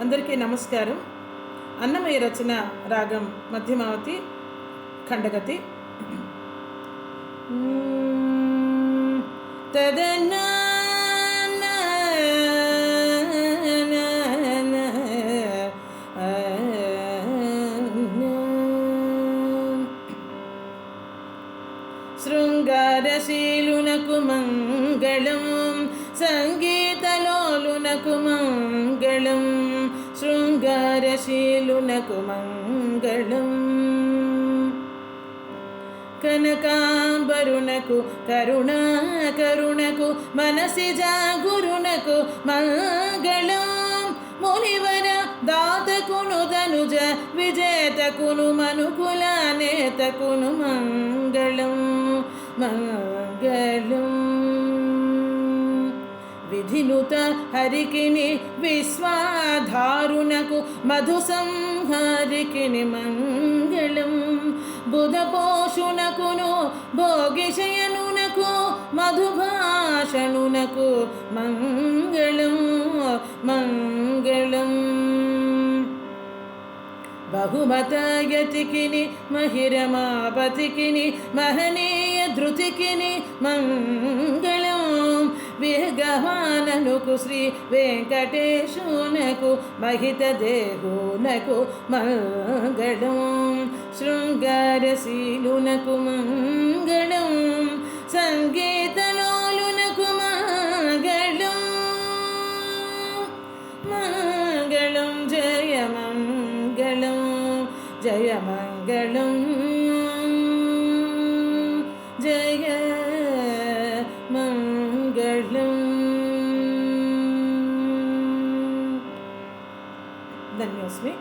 అందరికీ నమస్కారం. అన్నమయ్య రచన రాగం మధ్యమావతి ఖండగతి. తదనా శృంగారశీలునకు మంగళం సంగీతలోలునకు మంగళం. శృంగారశీలునకు మంగళం కనకాంబరునకు కరుణాకరుణకు మనసి జాగురునకు మంగళం మునివర దాతకును ధనుజ విజేతకును మనుకుల నేతకును మంగళం మంగళం విధినుత హరికిని విశ్వాధారునకు మధు సంహారికిని మంగళం. బుధపోషునకును భోగిషయనునకు మధుభాషణునకు మంగళం మంగళం. బహుమతయతికిని మహిరమాపతికిని మహనీయ ధృతికిని మంగళం. భగవాననుకు శ్రీ వెంకటేశునకు మహిత దేహునకు మంగళం. శృంగారశీలునకు మంగళం. సంగీతలోలునకు మంగళం. మంగళం జయ మంగళం జయ మంగళం. జయ మంగళం. धन्योस्मि